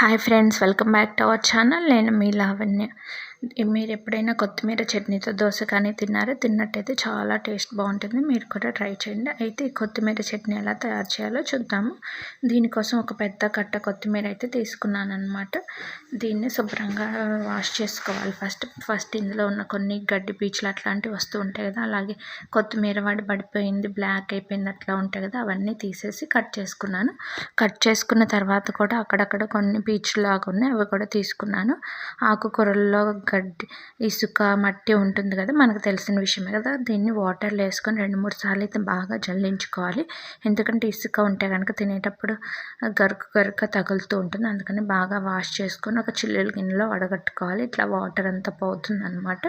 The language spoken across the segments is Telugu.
Hi friends welcome back to our channel నేను మీ లావణ్య. మీరు ఎప్పుడైనా కొత్తిమీర చట్నీతో దోశ కానీ తిన్నారో? తిన్నట్టయితే చాలా టేస్ట్ బాగుంటుంది. మీరు కూడా ట్రై చేయండి. అయితే ఈ కొత్తిమీర చట్నీ ఎలా తయారు చేయాలో చూద్దాము. దీనికోసం ఒక పెద్ద కట్ట కొత్తిమీర అయితే తీసుకున్నాను అనమాట దీన్ని శుభ్రంగా వాష్ చేసుకోవాలి ఫస్ట్. ఫస్ట్ ఇందులో ఉన్న కొన్ని గడ్డి పీచులు అట్లాంటివి వస్తూ ఉంటాయి కదా అలాగే కొత్తిమీర వాడి పడిపోయింది బ్లాక్ అయిపోయింది అట్లా ఉంటాయి కదా అవన్నీ తీసేసి కట్ చేసుకున్నాను. కట్ చేసుకున్న తర్వాత కూడా అక్కడక్కడ కొన్ని పీచులు లాగా ఉన్నాయి అవి కూడా తీసుకున్నాను. ఆకుకూరల్లో గడ్డి ఇసుక మట్టి ఉంటుంది కదా మనకు తెలిసిన విషయమే కదా. దీన్ని వాటర్లో వేసుకొని రెండు మూడు సార్లు అయితే బాగా జల్లించుకోవాలి. ఎందుకంటే ఇసుక ఉంటే కనుక తినేటప్పుడు గరుకు గరుక తగులుతూ ఉంటుంది. అందుకని బాగా వాష్ చేసుకొని ఒక చిల్లుల గిన్నెలో వడగట్టుకోవాలి. ఇట్లా వాటర్ అంతా పోతుంది అనమాట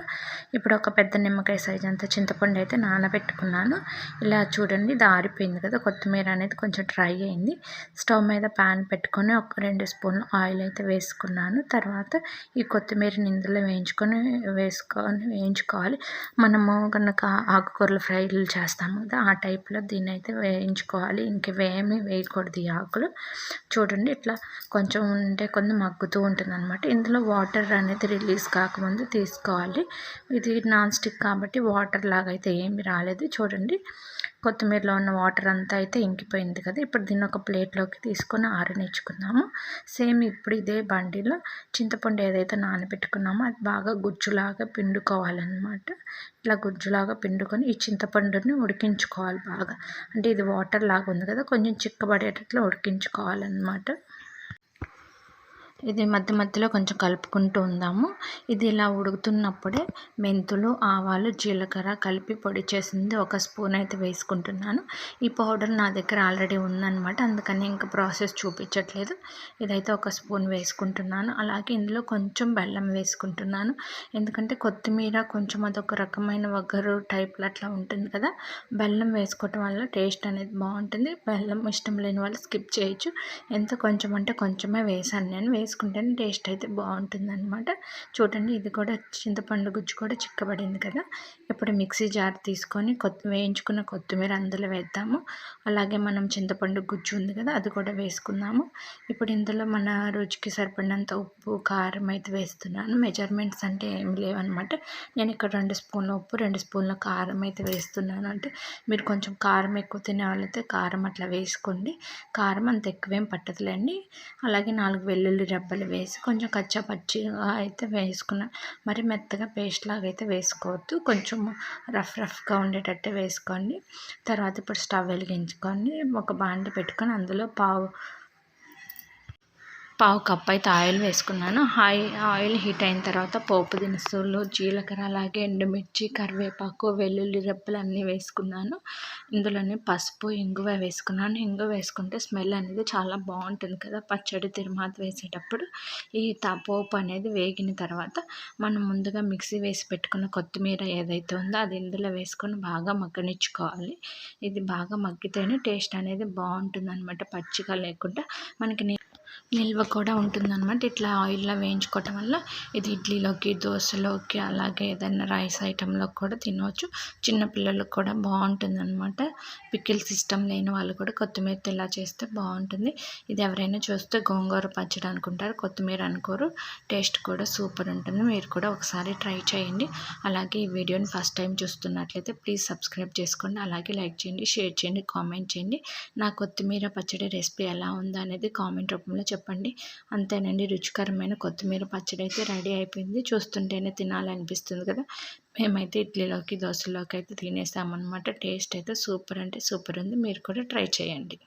ఇప్పుడు ఒక పెద్ద నిమ్మకాయ సైజ్ అంత చింతపండు అయితే నానబెట్టుకున్నాను. ఇలా చూడండి ఇది ఆరిపోయింది కదా. కొత్తిమీర అనేది కొంచెం డ్రై అయింది. స్టవ్ మీద ప్యాన్ పెట్టుకొని ఒక రెండు స్పూన్లు ఆయిల్ అయితే వేసుకున్నాను. తర్వాత ఈ కొత్తిమీరని ఇందులో వేయించుకొని వేసుకొని వేయించుకోవాలి. మనము కనుక ఆకుకూరలు ఫ్రైలు చేస్తాము కదా ఆ టైప్లో దీన్ని అయితే వేయించుకోవాలి. ఇంకేమీ వేయకూడదు ఈ ఆకులు. చూడండి ఇట్లా కొంచెం ఉంటే కొంచెం మగ్గుతూ ఉంటుంది అనమాట ఇందులో వాటర్ అనేది రిలీజ్ కాకముందు తీసుకోవాలి. ఇది నాన్ స్టిక్ కాబట్టి వాటర్ లాగా అయితే ఏమి రాలేదు. చూడండి కొత్తిమీరలో ఉన్న వాటర్ అంతా అయితే ఇంకిపోయింది కదా. ఇప్పుడు దీన్ని ఒక ప్లేట్లోకి తీసుకొని ఆరనిచ్చుకుందాము. సేమ్ ఇప్పుడు ఇదే బండిలో చింతపండు ఏదైతే నానబెట్టుకున్నామో అది బాగా గుజ్జులాగా పిండుకోవాలన్నమాట. ఇట్లా గుజ్జులాగా పిండుకొని ఈ చింతపండుని ఉడికించుకోవాలి బాగా. అంటే ఇది వాటర్ లాగా ఉంది కదా కొంచెం చిక్కబడేటట్లు ఉడికించుకోవాలన్నమాట. ఇది మధ్య మధ్యలో కొంచెం కలుపుకుంటూ ఉందాము. ఇది ఇలా ఉడుకుతున్నప్పుడే మెంతులు ఆవాలు జీలకర్ర కలిపి పొడి చేసింది ఒక స్పూన్ అయితే వేసుకుంటున్నాను. ఈ పౌడర్ నా దగ్గర ఆల్రెడీ ఉందన్నమాట. అందుకని ఇంకా ప్రాసెస్ చూపించట్లేదు. ఇదైతే ఒక స్పూన్ వేసుకుంటున్నాను. అలాగే ఇందులో కొంచెం బెల్లం వేసుకుంటున్నాను. ఎందుకంటే కొత్తిమీర కొంచెం అదొక రకమైన వగరు టైప్లో అట్లా ఉంటుంది కదా. బెల్లం వేసుకోవటం వల్ల టేస్ట్ అనేది బాగుంటుంది. బెల్లం ఇష్టం లేని వాళ్ళు స్కిప్ చేయొచ్చు. ఎంత కొంచెం అంటే కొంచెమే వేసాను నేను. వేసి వేసుకుంటేనే టేస్ట్ అయితే బాగుంటుంది అనమాట చూడండి ఇది కూడా చింతపండు గుజ్జు కూడా చిక్కబడింది కదా. ఇప్పుడు మిక్సీ జార్ తీసుకొని కొత్త వేయించుకున్న కొత్తిమీర అందులో వేద్దాము. అలాగే మనం చింతపండు గుజ్జు ఉంది కదా అది కూడా వేసుకుందాము. ఇప్పుడు ఇందులో మన రుచికి సరిపడినంత ఉప్పు కారం అయితే వేస్తున్నాను. మెజర్మెంట్స్ అంటే ఏమి లేవన్నమాట. నేను ఇక్కడ రెండు స్పూన్ల ఉప్పు రెండు స్పూన్ల కారం అయితే వేస్తున్నాను. అంటే మీరు కొంచెం కారం ఎక్కువ తినే వాళ్ళైతే కారం అట్లా వేసుకోండి. కారం అంత ఎక్కువేం పట్టదులేండి. అలాగే నాలుగు వెల్లుల్లి రెప్పలు వేసి కొంచెం కచ్చాపచ్చిగా అయితే వేసుకున్నాను మరి మెత్తగా పేస్ట్ లాగా అయితే వేసుకోవద్దు. కొంచెం రఫ్ రఫ్గా ఉండేటట్టు వేసుకోండి. తర్వాత ఇప్పుడు స్టవ్ వెలిగించుకొని ఒక బాండి పెట్టుకొని అందులో పావు పావు కప్ అయితే ఆయిల్ వేసుకున్నాను. హై ఆయిల్ హీట్ అయిన తర్వాత పోపు దినుసులు జీలకర్ర అలాగే ఎండుమిర్చి కరివేపాకు వెల్లుల్లి రెప్పలు అన్నీ వేసుకున్నాను. ఇందులోనే పసుపు ఇంగువ వేసుకున్నాను. ఇంగువ వేసుకుంటే స్మెల్ అనేది చాలా బాగుంటుంది కదా పచ్చడి తిరుమాత వేసేటప్పుడు. ఈ పోపు అనేది వేగిన తర్వాత మనం ముందుగా మిక్సీ వేసి పెట్టుకున్న కొత్తిమీర ఏదైతే ఉందో అది ఇందులో వేసుకొని బాగా మగ్గనిచ్చుకోవాలి. ఇది బాగా మగ్గితేనే టేస్ట్ అనేది బాగుంటుంది అనమాట పచ్చిగా లేకుండా. మనకి నిల్వ కూడా ఉంటుందన్నమాట. ఇట్లా ఆయిల్లో వేయించుకోవటం వల్ల ఇది ఇడ్లీలోకి దోశలోకి అలాగే ఏదైనా రైస్ ఐటెంలో కూడా తినవచ్చు. చిన్నపిల్లలకు కూడా బాగుంటుందన్నమాట. పికిల్ సిస్టమ్ లేని వాళ్ళు కూడా కొత్తిమీర ఇలా చేస్తే బాగుంటుంది. ఇది ఎవరైనా చూస్తే గోంగూర పచ్చడి అనుకుంటారు కొత్తిమీర అనుకోరు. టేస్ట్ కూడా సూపర్ ఉంటుంది. మీరు కూడా ఒకసారి ట్రై చేయండి. అలాగే ఈ వీడియోని ఫస్ట్ టైం చూస్తున్నట్లయితే ప్లీజ్ సబ్స్క్రైబ్ చేసుకోండి. అలాగే లైక్ చేయండి షేర్ చేయండి కామెంట్ చేయండి. నా కొత్తిమీర పచ్చడి రెసిపీ ఎలా ఉందో అనేది కామెంట్ రూపంలో చెప్పండి. చెప్పండి. అంతేనండి రుచికరమైన కొత్తిమీర పచ్చడి అయితే రెడీ అయిపోయింది. చూస్తుంటేనే తినాలనిపిస్తుంది కదా. మేమైతే ఇడ్లీలోకి దోశలోకి అయితే తినేసామన్నమాట. టేస్ట్ అయితే సూపర్ అంటే సూపర్ ఉంది. మీరు కూడా ట్రై చేయండి.